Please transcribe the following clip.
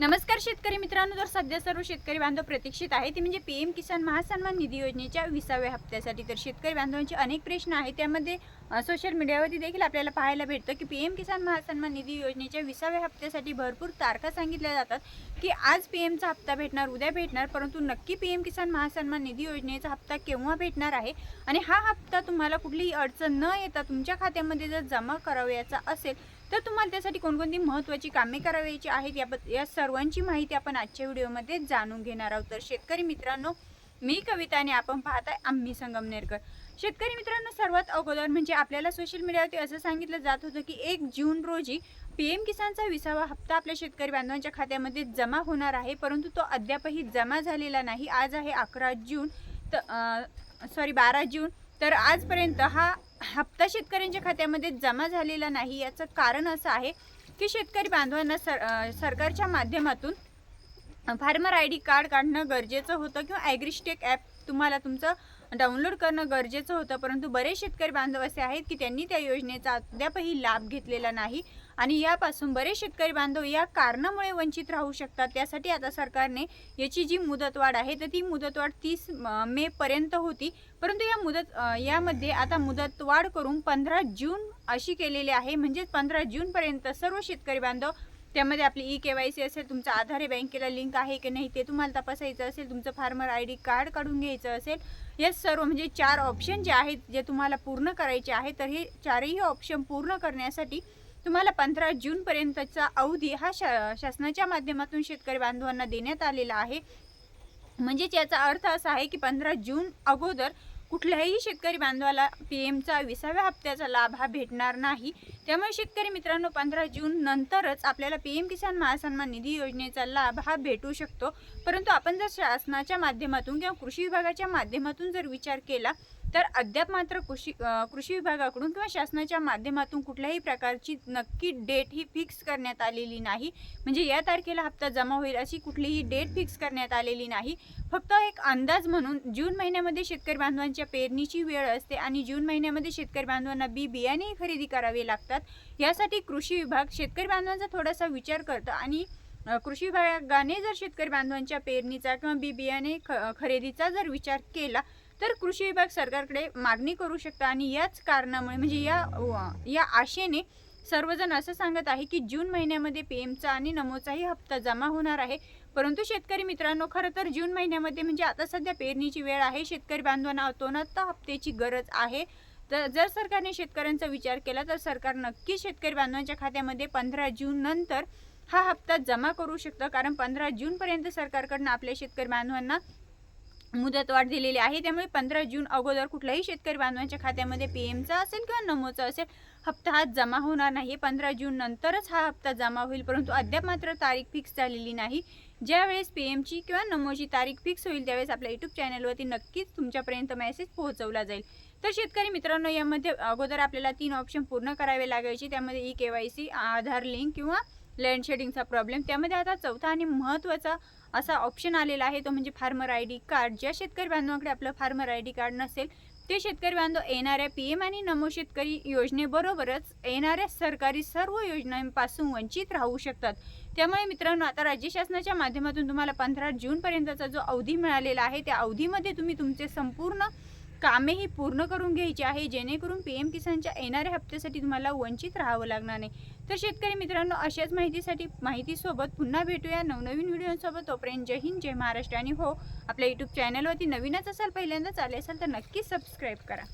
नमस्कार शेतकरी मित्रांनो तर सध्या सर्व शेतकरी बांधव प्रतीक्षित आहे ती म्हणजे पी एम किसान महासन्मान निधी योजनेच्या विसाव्या हप्त्यासाठी. तर शेतकरी बांधवांचे अनेक प्रश्न आहेत. त्यामध्ये सोशल मीडियावरती देखील आपल्याला पाहायला भेटतं की पी एम किसान महासन्मान निधी योजनेच्या विसाव्या हप्त्यासाठी भरपूर तारखा सांगितल्या जातात की आज पी एमचा हप्ता भेटणार उद्या भेटणार परंतु नक्की पी एम किसान महासन्मान निधी योजनेचा हप्ता केव्हा भेटणार आहे आणि हा हप्ता तुम्हाला कुठलीही अडचण न येता तुमच्या खात्यामध्ये जर जमा करावयाचा असेल तर तुम्हाला त्यासाठी कोणकोणती महत्त्वाची कामे करावयाची आहेत याबद्दल या सर्वांची माहिती आपण आजच्या व्हिडिओमध्ये जाणून घेणार आहोत. तर शेतकरी मित्रांनो मी कविता आणि आपण पाहताय आम्ही संगमनेरकर शेतकरी मित्रांनो सर्वात अगोदर म्हणजे आपल्याला सोशल मीडियावरती असं सांगितलं जात होतं की एक जून रोजी पी एम किसानचा विसावा हप्ता आपल्या शेतकरी बांधवांच्या खात्यामध्ये जमा होणार आहे परंतु तो अद्यापही जमा झालेला नाही. आज आहे अकरा जून तर सॉरी बारा जून. तर आजपर्यंत हा हप्ता शेतकऱ्यांच्या खात्यामध्ये जमा झालेला नाही याचं कारण असं आहे की शेतकरी बांधवांना सर सरकारच्या माध्यमातून फार्मर आय डी कार्ड काढणं गरजेचं होतं किंवा ॲग्रिस्टेक ॲप तुम्हाला तुमचं डाउनलोड करणं गरजेचं होतं परंतु बरेच शेतकरी बांधव असे आहेत की त्यांनी त्या योजनेचा अद्यापही लाभ घेतलेला नाही. आणि यापासून बरेच शेतकरी बांधव या कारणामुळे वंचित राहू शकतात. त्यासाठी आता सरकारने याची जी मुदतवाढ आहे तर ती मुदतवाढ तीस मे पर्यंत होती. परंतु या मुदत यामध्ये आता मुदतवाढ करून पंधरा जून अशी केलेली आहे. म्हणजेच पंधरा जूनपर्यंत सर्व शेतकरी बांधव त्यामध्ये आपली ई के वाय सी असेल तुमचं आधार बँकेला लिंक आहे की नाही ते तुम्हाला तपासायचं असेल तुमचं फार्मर आय डी कार्ड काढून घ्यायचं असेल या सर्व म्हणजे चार ऑप्शन जे आहेत जे तुम्हाला पूर्ण करायचे आहे तर हे चारही ऑप्शन पूर्ण करण्यासाठी तुम्हाला पंधरा जूनपर्यंतचा अवधी हा शा शासनाच्या माध्यमातून शेतकरी बांधवांना देण्यात आलेला आहे. म्हणजेच याचा अर्थ असा आहे की पंधरा जून अगोदर कुठल्याही शेतकरी बांधवाला पी एमचा विसाव्या हप्त्याचा लाभ हा भेटणार नाही. त्यामुळे शेतकरी मित्रांनो पंधरा जून नंतरच आपल्याला पी एम किसान महासन्मान निधी योजनेचा लाभ हा भेटू शकतो. परंतु आपण जर शासनाच्या माध्यमातून किंवा कृषी विभागाच्या माध्यमातून जर विचार केला तर अद्याप मात्र कृषी कृषी विभागाकडून किंवा शासनाच्या माध्यमातून कुठल्याही प्रकारची नक्की डेट ही फिक्स करण्यात आलेली नाही. म्हणजे या तारखेला हप्ता जमा होईल अशी कुठलीही डेट फिक्स करण्यात आलेली नाही. फक्त एक अंदाज म्हणून जून महिन्यामध्ये शेतकरी बांधवांच्या पेरणीची वेळ असते आणि जून महिन्यामध्ये शेतकरी बांधवांना बी बियाणे खरेदी करावे लागतात. यासाठी कृषी विभाग शेतकरी बांधवांचा थोडासा विचार करतं आणि कृषी विभागाने जर शेतकरी बांधवांच्या पेरणीचा किंवा बी बियाणे ख खरेदीचा जर विचार केला तर कृषी विभाग सरकारकडे मागणी करू शकता आणि याच कारणामुळे म्हणजे या या आशेने सर्वजण असं सांगत आहे की जून महिन्यामध्ये पी एमचा आणि नमोचाही हप्ता जमा होणार आहे. परंतु शेतकरी मित्रांनो खरं तर जून महिन्यामध्ये म्हणजे आता सध्या पेरणीची वेळ आहे. शेतकरी बांधवांना अतोनात हप्त्याची गरज आहे. तर जर सरकारने शेतकऱ्यांचा विचार केला तर सरकार नक्की शेतकरी बांधवांच्या खात्यामध्ये पंधरा जून नंतर हा हप्ता जमा करू शकतं. कारण पंधरा जूनपर्यंत सरकारकडनं आपल्या शेतकरी बांधवांना मुदतवाढ दिलेली आहे. त्यामुळे पंधरा जून अगोदर कुठल्याही शेतकरी बांधवांच्या खात्यामध्ये पी एमचा असेल किंवा नमोचा असेल हप्ता हा जमा होणार नाही. पंधरा जून नंतरच हा हप्ता जमा होईल परंतु अद्याप मात्र तारीख फिक्स झालेली नाही. ज्यावेळेस पी एमची किंवा नमोची तारीख फिक्स होईल त्यावेळेस आपल्या यूट्यूब चॅनलवरती नक्कीच तुमच्यापर्यंत मेसेज पोहोचवला जाईल. तर शेतकरी मित्रांनो यामध्ये अगोदर आपल्याला तीन ऑप्शन पूर्ण करावे लागायचे. त्यामध्ये E K Y C Aadhaar link किंवा लँड शेडिंगचा प्रॉब्लेम त्यामध्ये आता चौथा आणि महत्त्वाचा असा ऑप्शन आलेला आहे तो म्हणजे फार्मर आय डी कार्ड ज्या शेतकरी बांधवांकडे आपलं फार्मर आय डी कार्ड नसेल ते शेतकरी बांधव येणाऱ्या पी एम आणि नमो शेतकरी योजनेबरोबरच येणाऱ्या सरकारी सर्व योजनांपासून वंचित राहू शकतात. त्यामुळे मित्रांनो आता राज्य शासनाच्या माध्यमातून तुम्हाला पंधरा जूनपर्यंतचा जो अवधी मिळालेला आहे त्या अवधीमध्ये तुम्ही तुमचे संपूर्ण कामे ही पूर्ण करून घ्यायची आहे जेणेकरून पी एम किसानच्या येणाऱ्या हप्त्यासाठी तुम्हाला वंचित राहावं लागणार नाही. तर शेतकरी मित्रांनो अशाच माहितीसाठी माहितीसोबत पुन्हा भेटूया नवनवीन व्हिडिओसोबत. तोपर्यंत जय हिंद जय महाराष्ट्र. आणि हो आपल्या यूट्यूब चॅनलवरती नवीनच असाल पहिल्यांदाच आले असाल तर नक्कीच सबस्क्राईब करा.